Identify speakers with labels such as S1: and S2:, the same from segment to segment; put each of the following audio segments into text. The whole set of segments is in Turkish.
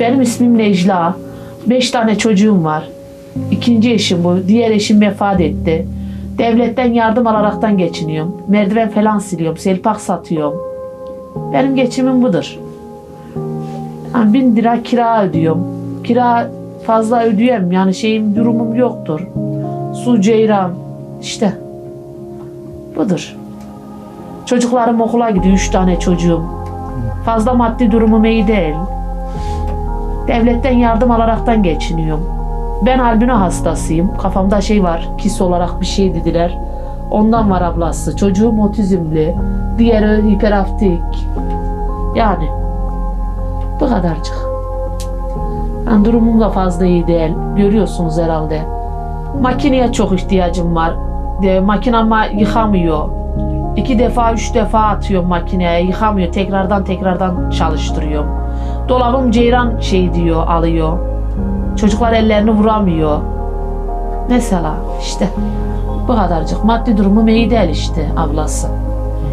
S1: Benim ismim Necla. Beş tane çocuğum var. İkinci eşim bu. Diğer eşim vefat etti. Devletten yardım alaraktan geçiniyorum. Merdiven falan siliyorum. Selpak satıyorum. Benim geçimim budur. Yani bin lira kira ödüyorum. Kira fazla ödeyemem. Yani şeyim durumum yoktur. Su, ceyran. işte budur. Çocuklarım okula gidiyor. Üç tane çocuğum. Fazla maddi durumum iyi değil. Devletten yardım alaraktan geçiniyorum. Ben albino hastasıyım. Kafamda şey var. Kis olarak bir şey dediler. Ondan var ablası. Çocuğum otizmli. Diğeri hiperaktif. Yani bu kadarcık. Ben durumum da fazla iyi değil. Görüyorsunuz herhalde. Makineye çok ihtiyacım var. De, makinama yıkamıyor. İki defa, üç defa atıyorum makineye. Yıkamıyor. Tekrardan tekrardan çalıştırıyorum. Dolabım ceyran şey diyor, alıyor. Çocuklar ellerini vuramıyor. Mesela işte bu kadarcık. Maddi durumum iyi değil işte ablası.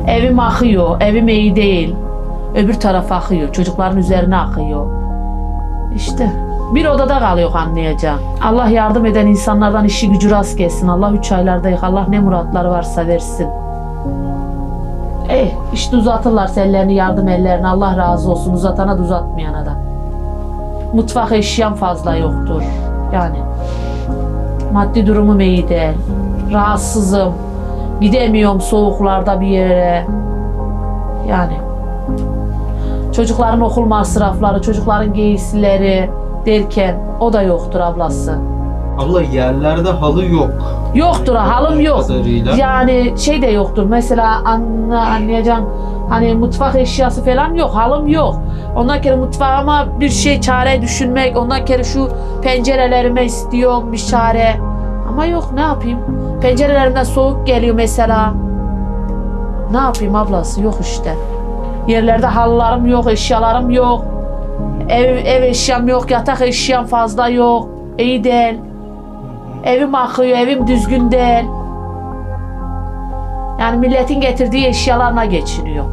S1: Evim akıyor. Evim iyi değil. Öbür taraf akıyor. Çocukların üzerine akıyor. İşte bir odada kalıyor anlayacağım. Allah yardım eden insanlardan işi gücü rast gelsin. Allah üç aylardayız. Allah ne muratları varsa versin. Eh işte uzatırlarsa ellerini yardım ellerini Allah razı olsun. Uzatana da uzatmayana da. Mutfak eşyam fazla yoktur. Yani maddi durumum iyi değil. Rahatsızım. Gidemiyorum soğuklarda bir yere. Yani çocukların okul masrafları, çocukların giysileri derken o da yoktur ablası.
S2: Abla yerlerde halı yok.
S1: Yoktur halım yok.
S2: Kadarıyla.
S1: Yani şey de yoktur. Mesela anla, anlayacaksın hani mutfak eşyası falan yok. Halım yok. Ondan kere mutfağıma bir şey çare düşünmek. Ondan kere şu pencerelerime istiyorum bir çare. Ama yok ne yapayım? Pencerelerimden soğuk geliyor mesela. Ne yapayım ablası? Yok işte. Yerlerde halılarım yok, eşyalarım yok. Ev, ev eşyam yok, yatak eşyam fazla yok. İyi değil. Evim akıyor, evim düzgün değil. Yani milletin getirdiği eşyalarla geçiniyor.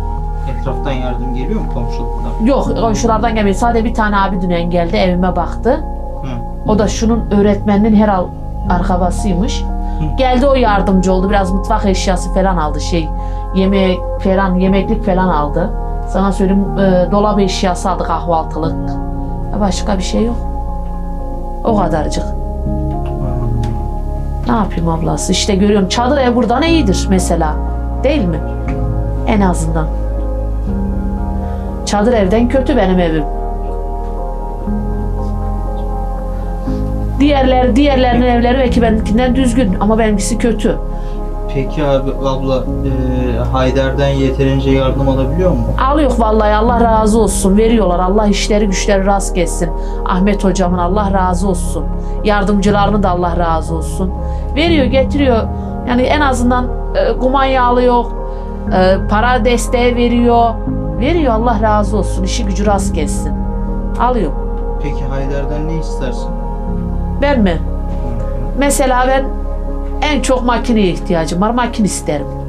S2: Etraftan yardım geliyor mu komşuluktan?
S1: Yok komşulardan gelmiyor. Sadece bir tane abi dün geldi evime baktı.
S2: Hı.
S1: O da şunun öğretmeninin her arkabasıymış. Geldi o yardımcı oldu. Biraz mutfak eşyası falan aldı şey. Yemek falan, yemeklik falan aldı. Sana söyleyeyim e, dolap eşyası aldı kahvaltılık. Başka bir şey yok. O kadarcık. Ne yapayım ablası? İşte görüyorum çadır ev buradan iyidir mesela. Değil mi? En azından. Çadır evden kötü benim evim. Diğerler, diğerlerinin evleri belki benimkinden düzgün ama benimkisi kötü.
S2: Peki abi abla e, Haydar'dan yeterince yardım alabiliyor mu?
S1: Alıyor vallahi Allah razı olsun. Veriyorlar. Allah işleri güçleri rast gelsin. Ahmet hocamın Allah razı olsun. Yardımcılarının da Allah razı olsun. Veriyor, getiriyor. Yani en azından e, kumanya alıyor. E, para desteği veriyor. Veriyor Allah razı olsun. İşi gücü rast gelsin. Alıyor.
S2: Peki Haydar'dan ne istersin?
S1: Ben mi? Mesela ben en çok makineye ihtiyacım var. Makine isterim.